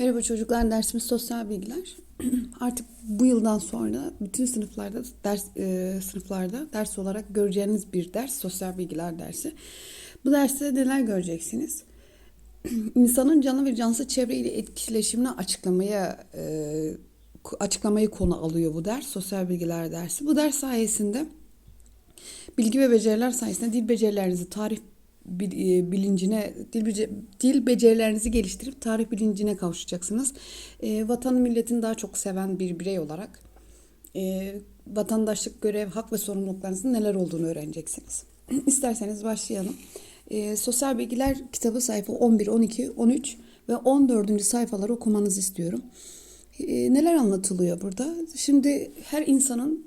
Merhaba çocuklar, dersimiz sosyal bilgiler. Artık bu yıldan sonra bütün sınıflarda ders e, sınıflarda ders olarak göreceğiniz bir ders sosyal bilgiler dersi. Bu derste neler göreceksiniz? İnsanın canlı ve cansız çevreyle etkileşimini açıklamaya e, açıklamayı konu alıyor bu ders sosyal bilgiler dersi. Bu ders sayesinde bilgi ve beceriler sayesinde dil becerilerinizi e, bilincine dil, dil becerilerinizi geliştirip tarih bilincine kavuşacaksınız. E, vatanı milletini daha çok seven bir birey olarak e, vatandaşlık görev, hak ve sorumluluklarınızın neler olduğunu öğreneceksiniz. İsterseniz başlayalım. E, Sosyal Bilgiler kitabı sayfa 11, 12, 13 ve 14. sayfaları okumanızı istiyorum. E, neler anlatılıyor burada? Şimdi her insanın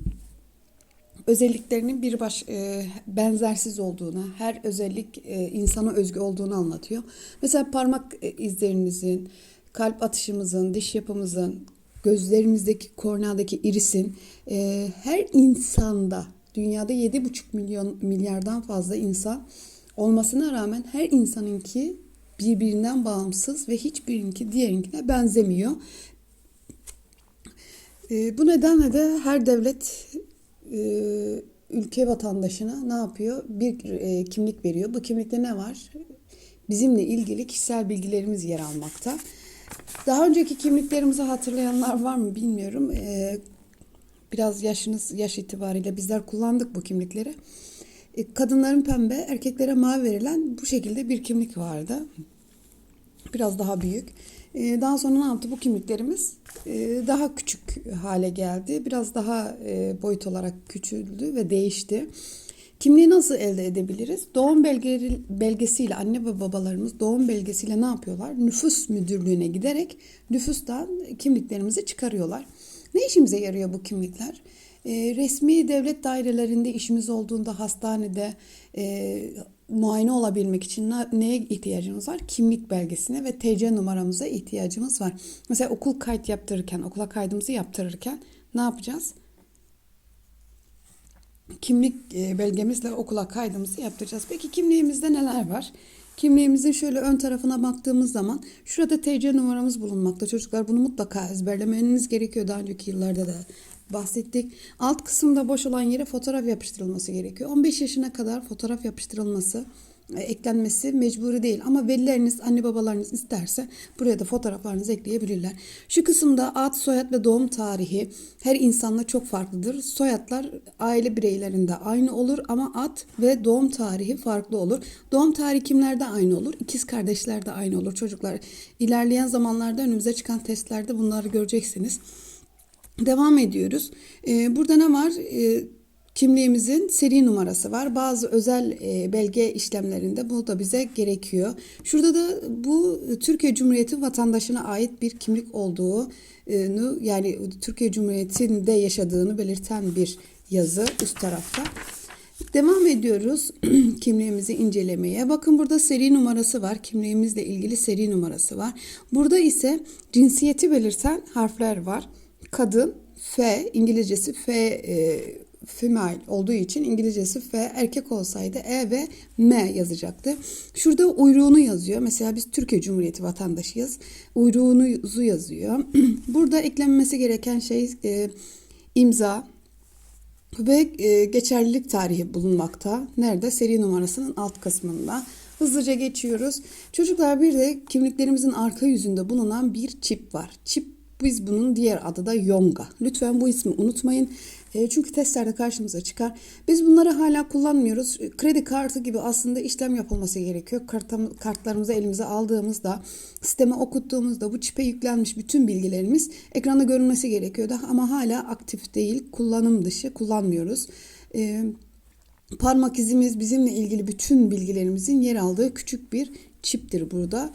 özelliklerinin bir baş e, benzersiz olduğunu, her özellik e, insana özgü olduğunu anlatıyor. Mesela parmak e, izlerinizin, kalp atışımızın, diş yapımızın, gözlerimizdeki korneadaki irisin e, her insanda dünyada 7,5 milyon milyardan fazla insan olmasına rağmen her insanınki birbirinden bağımsız ve hiçbirinki diğerinkine benzemiyor. E, bu nedenle de her devlet e, ülke vatandaşına ne yapıyor? Bir e, kimlik veriyor. Bu kimlikte ne var? Bizimle ilgili kişisel bilgilerimiz yer almakta. Daha önceki kimliklerimizi hatırlayanlar var mı bilmiyorum. E, biraz yaşınız yaş itibariyle bizler kullandık bu kimlikleri. E, kadınların pembe, erkeklere mavi verilen bu şekilde bir kimlik vardı. Biraz daha büyük. Ee, Daha sonra ne yaptı? Bu kimliklerimiz e, daha küçük hale geldi. Biraz daha e, boyut olarak küçüldü ve değişti. Kimliği nasıl elde edebiliriz? Doğum belgeleri, belgesiyle anne ve babalarımız doğum belgesiyle ne yapıyorlar? Nüfus müdürlüğüne giderek nüfustan kimliklerimizi çıkarıyorlar. Ne işimize yarıyor bu kimlikler? E, resmi devlet dairelerinde işimiz olduğunda hastanede muayene olabilmek için ne- neye ihtiyacımız var? Kimlik belgesine ve TC numaramıza ihtiyacımız var. Mesela okul kayıt yaptırırken, okula kaydımızı yaptırırken ne yapacağız? Kimlik e, belgemizle okula kaydımızı yaptıracağız. Peki kimliğimizde neler var? Kimliğimizin şöyle ön tarafına baktığımız zaman şurada TC numaramız bulunmakta. Çocuklar bunu mutlaka ezberlemeniz gerekiyor. Daha önceki yıllarda da bahsettik. Alt kısımda boş olan yere fotoğraf yapıştırılması gerekiyor. 15 yaşına kadar fotoğraf yapıştırılması e, eklenmesi mecburi değil ama velileriniz, anne babalarınız isterse buraya da fotoğraflarınızı ekleyebilirler. Şu kısımda ad, soyad ve doğum tarihi her insanla çok farklıdır. Soyadlar aile bireylerinde aynı olur ama ad ve doğum tarihi farklı olur. Doğum tarihi kimlerde aynı olur? İkiz kardeşlerde aynı olur. Çocuklar ilerleyen zamanlarda önümüze çıkan testlerde bunları göreceksiniz. Devam ediyoruz. Ee, burada ne var? Ee, kimliğimizin seri numarası var. Bazı özel e, belge işlemlerinde bu da bize gerekiyor. Şurada da bu Türkiye Cumhuriyeti vatandaşına ait bir kimlik olduğunu yani Türkiye Cumhuriyeti'nde yaşadığını belirten bir yazı üst tarafta. Devam ediyoruz kimliğimizi incelemeye. Bakın burada seri numarası var. Kimliğimizle ilgili seri numarası var. Burada ise cinsiyeti belirten harfler var. Kadın, F, İngilizcesi F, e, female olduğu için İngilizcesi F, erkek olsaydı E ve M yazacaktı. Şurada uyruğunu yazıyor. Mesela biz Türkiye Cumhuriyeti vatandaşıyız. Uyruğunuzu yazıyor. Burada eklenmesi gereken şey e, imza, ve e, geçerlilik tarihi bulunmakta. Nerede? Seri numarasının alt kısmında. Hızlıca geçiyoruz. Çocuklar bir de kimliklerimizin arka yüzünde bulunan bir çip var. Çip biz bunun diğer adı da Yonga. Lütfen bu ismi unutmayın. E, çünkü testlerde karşımıza çıkar. Biz bunları hala kullanmıyoruz. Kredi kartı gibi aslında işlem yapılması gerekiyor. Kartlarımızı elimize aldığımızda, sisteme okuttuğumuzda bu çipe yüklenmiş bütün bilgilerimiz ekranda görünmesi gerekiyordu. Ama hala aktif değil, kullanım dışı kullanmıyoruz. E, Parmak izimiz bizimle ilgili bütün bilgilerimizin yer aldığı küçük bir çiptir burada.